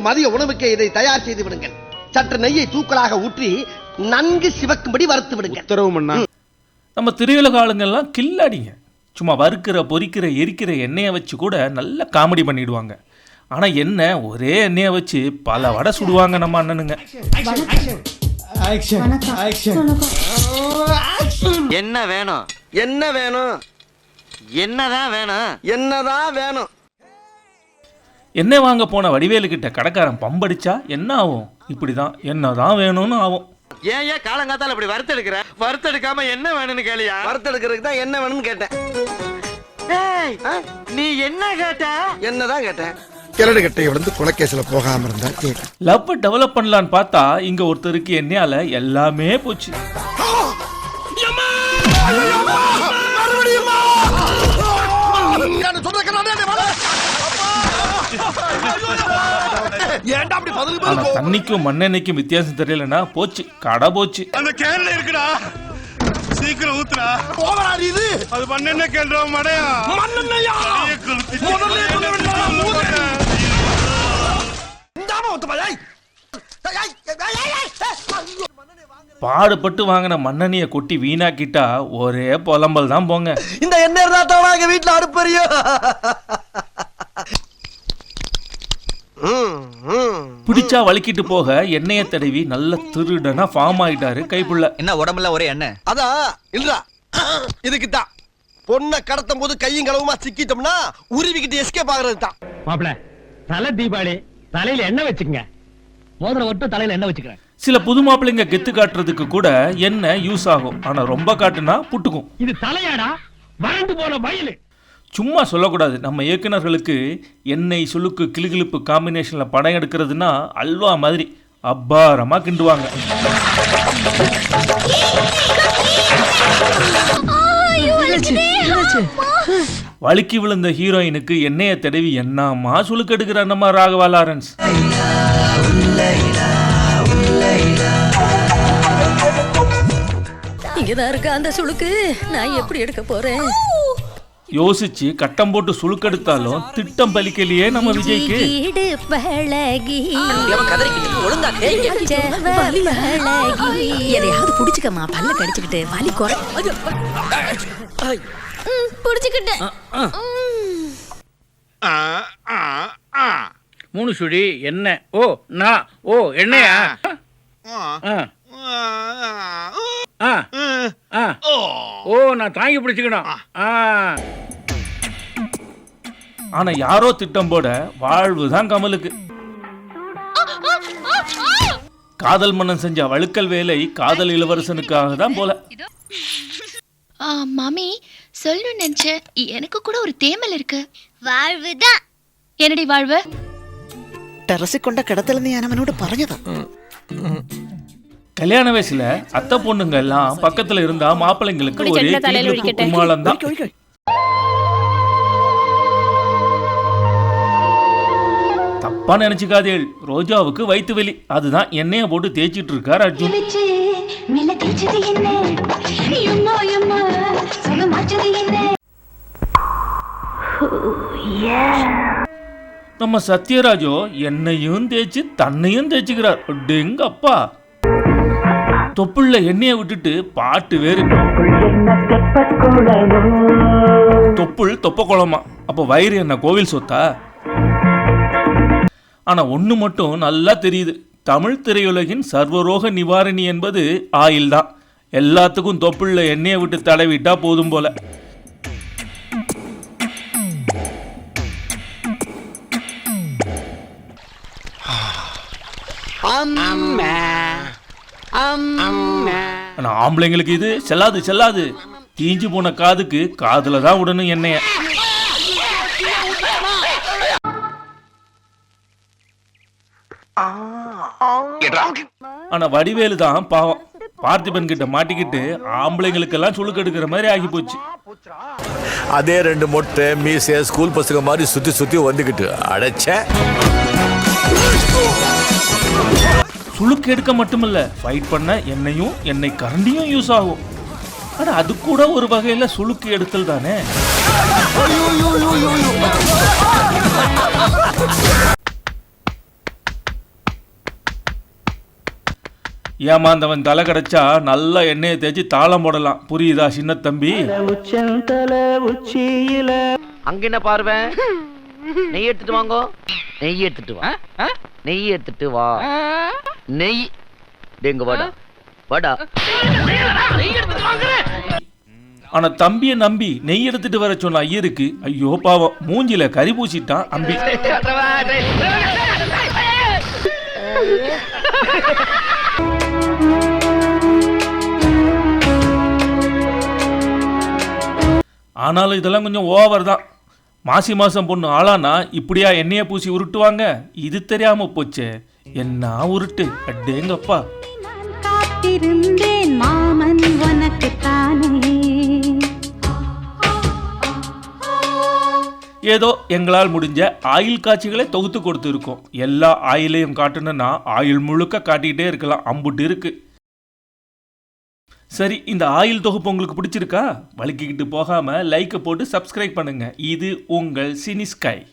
இன்று மதிய உணவுக்கு இதை தயார் செய்து விடுங்கள். சற்று நெய்யை தூக்கலாக ஊற்றி நன்கு சிவக்கும்படி வறுத்து விடுங்கள். உத்தரவு நம்ம திரையுலக ஆளுங்கெல்லாம் கில்லாடிங்க. சும்மா வறுக்கிற பொரிக்கிற எரிக்கிற எண்ணெயை வச்சு கூட நல்ல காமெடி பண்ணிடுவாங்க. ஆனால் என்ன ஒரே எண்ணெயை வச்சு பல வடை சுடுவாங்க நம்ம அண்ணனுங்க. என்ன வேணும்? என்ன வேணும்? என்னதான் வேணும்? என்னதான் வேணும்? எண்ணெய் வாங்க போன வடிவேலுக்கிட்ட கடைக்காரன் பம்படிச்சா என்ன ஆகும்? இப்படி தான் என்ன தான் வேணும்னு ஆகும். ஏன் ஏன் காலங்காத்தால இப்படி வறுத்தெடுக்கிற வறுத்தெடுக்காம என்ன வேணும்னு கேளியா? வறுத்தெடுக்கிறதுக்கு தான் என்ன வேணும்னு கேட்டேன். நீ என்ன கேட்ட? என்னதான் கேட்டேன். கிழடு கட்டையை வந்து குலக்கேசில் போகாம இருந்தா லவ் டெவலப் பண்ணலான்னு பார்த்தா இங்கே ஒருத்தருக்கு எண்ணெயால் எல்லாமே போச்சு. ஆனா தண்ணிக்கும் மண்ணெண்ணெய்க்கும் வித்தியாசம் தெரியலன்னா போச்சு. கடை போச்சு. அந்த கேன்ல இருக்குடா. சீக்கிரம் ஊத்துடா. ஓவரா இது. அது மண்ணெண்ண கேள்றா மடையா. மண்ணெண்ணையா? முதல்ல சொல்ல வேண்டாமா? இந்தாம. பாடுபட்டு வாங்கின மண்ணெண்ணெயை கொட்டி வீணாக்கிட்டா ஒரே புலம்பல் தான் போங்க. இந்த எண்ணெய் இருந்தா தான் எங்க வீட்டுல அடுப்பறியோ பிடிச்சா வலிக்கிட்டு போக எண்ணெயை தடவி நல்ல திருடனா ஃபார்ம் ஆயிட்டாரு கைப்புள்ள. என்ன உடம்புல ஒரே எண்ணெய் அதான் இல்லடா. இதுக்கு தான் பொண்ணை கடத்தும் போது கையும் களவுமா சிக்கிட்டோம்னா உருவிக்கிட்டு எஸ்கேப் ஆகுறது தான். மாப்பிள தலை தீபாவளி தலையில எண்ணெய் வச்சுக்கங்க. மோதிரம் மட்டும் தலையில எண்ணெய் வச்சுக்கிறேன். சில புது மாப்பிள்ளைங்க கெத்து காட்டுறதுக்கு கூட எண்ணெய் யூஸ் ஆகும். ஆனா ரொம்ப காட்டுனா புட்டுக்கும். இது தலையாடா? வறண்டு போன வயலு. சும்மா சொல்லக்கூடாது. நம்ம இயக்குனர்களுக்கு எண்ணெய் சுளுக்கு கிளுகிளுப்பு காம்பினேஷனில் படம் எடுக்கிறதுனா அல்வா மாதிரி அப்பாரமா கிண்டுவாங்க. வழுக்கி விழுந்த ஹீரோயினுக்கு எண்ணெயை தடவி என்னமா சுளுக்கு எடுக்கிற நம்ம ராகவா லாரன்ஸ். இங்கதான் இருக்க அந்த சுளுக்கு நான் எப்படி எடுக்க போறேன்? யோசிச்சு கட்டம் போட்டு சுளுக்கெடுத்தாலும் திட்டம் பலிக்கலையே நம்ம விஜய்க்கு. வீடு பழகி. எதையாவது புடிச்சுக்கம்மா. பல்ல கடிச்சுக்கிட்டு வலி குறை புடிச்சுக்கிட்டேன். மூணு சுழி எண்ணெய் ஓ நான் ஓ எண்ணெயா ஆ. ஆ. ஆ. ஓ நான் தாங்கி பிடிச்சுக்கணும் ஆ ஆனா யாரோ திட்டம் போட வாழ்வு தான் கமலுக்கு காதல் மன்னன் செஞ்ச வழுக்கல் வேலை காதல் இளவரசனுக்காக தான் போல ஆ, மாமி சொல்லணும்னு நினைச்சேன் எனக்கு கூட ஒரு தேமல் இருக்கு வாழ்வுதான் என்னடி வாழ்வு ടെറസിൽ കൊണ്ട കിടത്തലെന്ന് ഞാൻ അവനോട് പറഞ്ഞതാ கல்யாண வயசுல அத்தை பொண்ணுங்க எல்லாம் பக்கத்துல இருந்தா மாப்பிள்ளைங்களுக்கு ஒரே கிளுகிளுப்பு கும்மாளம் தான். தப்பா நினைச்சுக்காதீள். ரோஜாவுக்கு வயிற்று வலி. அதுதான் எண்ணெயை போட்டு தேய்ச்சிட்டு இருக்கார் அர்ஜுன். நம்ம சத்யராஜோ எண்ணெயும் தேய்ச்சி தன்னையும் தேய்ச்சிக்கிறார். டெங்க அப்பா. தொப்புள்ள எண்ணெயை விட்டுட்டு பாட்டு வேறு. தொப்புள் தொப்ப குளமா அப்போ வயிறு என்ன கோவில் சொத்தா? ஆனா ஒண்ணு மட்டும் நல்லா தெரியுது. தமிழ் திரையுலகின் சர்வரோக நிவாரணி என்பது ஆயில் தான் எல்லாத்துக்கும் தொப்புள்ள எண்ணெயை விட்டு தடவிட்டா போதும் போல. ஆனா ஆம்பளைங்களுக்கு இது செல்லாது செல்லாது. தீஞ்சு போன காதுக்கு காதுல தான் விடணும் எண்ணெய ஆனா வடிவேலு தான் பாவம். பார்த்திபன் கிட்ட மாட்டிக்கிட்டு ஆம்பளைங்களுக்கெல்லாம் சுளுக்கு எடுக்கிற மாதிரி ஆகி போச்சு. அதே ரெண்டு மொட்டை மீசை ஸ்கூல் பசங்க மாதிரி சுத்தி சுத்தி வந்துகிட்டு. அடைச்ச. சுளுக்கு எடுக்க மட்டுமில்ல ஃபைட் பண்ண எண்ணெயும் என்னை கரண்டியும் யூஸ் ஆகும். ஆனால் அது கூட ஒரு வகையில் சுளுக்கு எடுத்தல் தானே? ஏமா அந்தவன் தலை கிடைச்சா நல்லா எண்ணெயை தேய்ச்சி தாளம் போடலாம். புரியுதா சின்ன தம்பி? உச்சியில அங்க என்ன பார்வேன் நெய் எடுத்துட்டு வாங்கோ. நெய் எடுத்துட்டு வா. நெய் எடுத்துட்டு வா. நெய். டேங்க வாடா. வாடா. ஆனா தம்பியை நம்பி நெய் எடுத்துட்டு வர சொன்ன ஐயருக்கு ஐயோ பாவம். மூஞ்சில கறி பூசிட்டான் அம்பி ஆனாலும் இதெல்லாம் கொஞ்சம் ஓவர் தான். மாசி மாசம் பொண்ணு ஆளானா இப்படியா எண்ணெயை பூசி உருட்டுவாங்க? இது தெரியாம போச்சே. என்ன உருட்டு? அடேங்கப்பா. காத்திருந்தேன் மாமன் உனக்குத்தானே ஏதோ எங்களால் முடிஞ்ச ஆயில் காட்சிகளை தொகுத்து கொடுத்துருக்கோம். எல்லா ஆயிலையும் காட்டணும்னா ஆயில் முழுக்க காட்டிக்கிட்டே இருக்கலாம். அம்புட்டு இருக்கு. சரி இந்த ஆயில் தொகுப்பு உங்களுக்கு பிடிச்சிருக்கா? வலிக்கிக்கிட்டு போகாம லைக்கை போட்டு சப்ஸ்கிரைப் பண்ணுங்க. இது உங்கள் சினி ஸ்கை